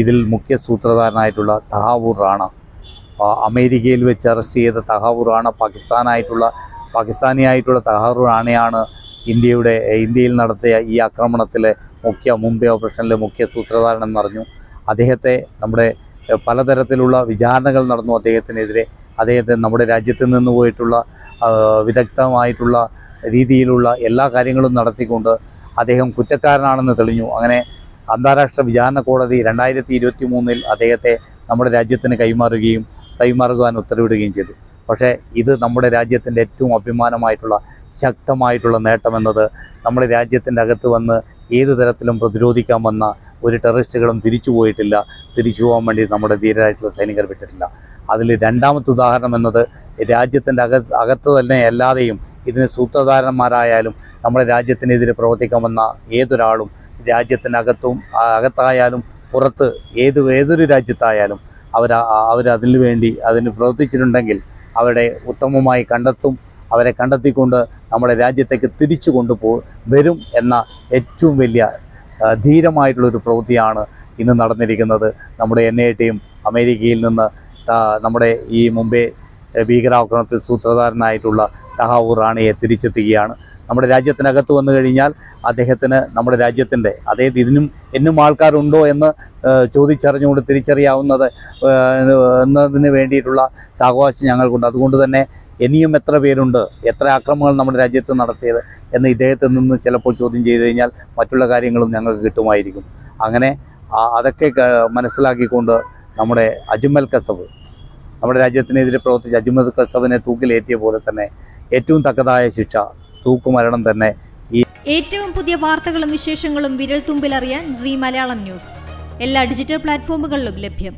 ഇതിൽ മുഖ്യ സൂത്രധാരനായിട്ടുള്ള തഹാവൂർ റാണ. അമേരിക്കയിൽ വെച്ച് അറസ്റ്റ് ചെയ്ത തഹാവൂർ റാണ പാകിസ്ഥാനായിട്ടുള്ള പാകിസ്ഥാനിയായിട്ടുള്ള തഹാവൂർ റാണയാണ് ഇന്ത്യയുടെ ഇന്ത്യയിൽ നടത്തിയ ഈ ആക്രമണത്തിലെ മുഖ്യ മുംബൈ ഓപ്പറേഷനിലെ മുഖ്യ സൂത്രധാരൻ എന്നറിഞ്ഞു അദ്ദേഹത്തെ നമ്മുടെ പലതരത്തിലുള്ള വിചാരണകൾ നടന്നു അദ്ദേഹത്തിനെതിരെ. അദ്ദേഹത്തെ നമ്മുടെ രാജ്യത്ത് നിന്ന് പോയിട്ടുള്ള വിദഗ്ധമായിട്ടുള്ള രീതിയിലുള്ള എല്ലാ കാര്യങ്ങളും നടത്തിക്കൊണ്ട് അദ്ദേഹം കുറ്റക്കാരനാണെന്ന് തെളിഞ്ഞു. അങ്ങനെ അന്താരാഷ്ട്ര വിചാരണ കോടതി രണ്ടായിരത്തി ഇരുപത്തി മൂന്നിൽ അദ്ദേഹത്തെ നമ്മുടെ രാജ്യത്തിന് കൈമാറുകയും കൈമാറുവാൻ ഉത്തരവിടുകയും ചെയ്തു. പക്ഷേ ഇത് നമ്മുടെ രാജ്യത്തിന്റെ ഏറ്റവും അഭിമാനമായിട്ടുള്ള ശക്തമായിട്ടുള്ള നേട്ടമെന്നത് നമ്മുടെ രാജ്യത്തിന്റെ അകത്ത് വന്ന് ഏത് തരത്തിലും പ്രതിരോധിക്കാൻ വന്ന ഒരു ടെററിസ്റ്റുകളും തിരിച്ചു പോയിട്ടില്ല. തിരിച്ചു പോകാൻ വേണ്ടി നമ്മുടെ ധീരരായിട്ടുള്ള സൈനികർ വിട്ടിട്ടില്ല. അതിൽ രണ്ടാമത്തെ ഉദാഹരണം എന്നത് രാജ്യത്തിന്റെ അകത്ത് അകത്ത് തന്നെ അല്ലാതെയും ഇതിന് സൂത്രധാരന്മാരായാലും നമ്മുടെ രാജ്യത്തിനെതിരെ പ്രവർത്തിക്കാൻ വന്ന ഏതൊരാളും രാജ്യത്തിനകത്തും ആ, അകത്തായാലും പുറത്ത് ഏത് ഏതൊരു രാജ്യത്തായാലും അവർ അവരതിനു വേണ്ടി അതിന് പ്രവർത്തിച്ചിട്ടുണ്ടെങ്കിൽ അവരെ ഉത്തമമായി കണ്ടെത്തും അവരെ കണ്ടെത്തിക്കൊണ്ട് നമ്മുടെ രാജ്യത്തേക്ക് തിരിച്ചു കൊണ്ടുപോ വരും എന്ന ഏറ്റവും വലിയ ധീരമായിട്ടുള്ളൊരു പ്രവൃത്തിയാണ് ഇന്ന് നടന്നിരിക്കുന്നത്. നമ്മുടെ എൻ ഐ ടിയും അമേരിക്കയിൽ നിന്ന് നമ്മുടെ ഈ മുംബൈ ഭീകരാക്രമണത്തിൽ സൂത്രധാരനായിട്ടുള്ള തഹാവൂർ റാണിയെ തിരിച്ചെത്തുകയാണ് നമ്മുടെ രാജ്യത്തിനകത്ത് വന്നു കഴിഞ്ഞാൽ അദ്ദേഹത്തിന് നമ്മുടെ രാജ്യത്തിന്റെ അതായത് ഇതിനും എന്നും ആൾക്കാരുണ്ടോ എന്ന് ചോദിച്ചറിഞ്ഞുകൊണ്ട് തിരിച്ചറിയാവുന്നത് എന്നതിന് വേണ്ടിയിട്ടുള്ള സാവകാശം ഞങ്ങൾക്കുണ്ട്. അതുകൊണ്ട് തന്നെ ഇനിയും എത്ര പേരുണ്ട് എത്ര ആക്രമണങ്ങൾ നമ്മുടെ രാജ്യത്ത് നടത്തിയത് എന്ന് ഇദ്ദേഹത്തിൽ നിന്ന് ചിലപ്പോൾ ചോദ്യം ചെയ്തു കഴിഞ്ഞാൽ മറ്റുള്ള കാര്യങ്ങളും ഞങ്ങൾക്ക് കിട്ടുമായിരിക്കും. അങ്ങനെ അതൊക്കെ മനസ്സിലാക്കിക്കൊണ്ട് നമ്മുടെ അജ്മൽ കസബ് നമ്മുടെ രാജ്യത്തിനെതിരെ പ്രവർത്തിച്ച അജ്മൽ കസബിനെ തൂക്കിലേറ്റിയ പോലെ തന്നെ ഏറ്റവും തക്കതായ ശിക്ഷ തൂക്കുമരണം തന്നെ ഏറ്റവും പുതിയ വാർത്തകളും വിശേഷങ്ങളും വിരൽ തുമ്പിലറിയാൻ സി മലയാളം ന്യൂസ്. എല്ലാ ഡിജിറ്റൽ പ്ലാറ്റ്ഫോമുകളിലും ലഭ്യം.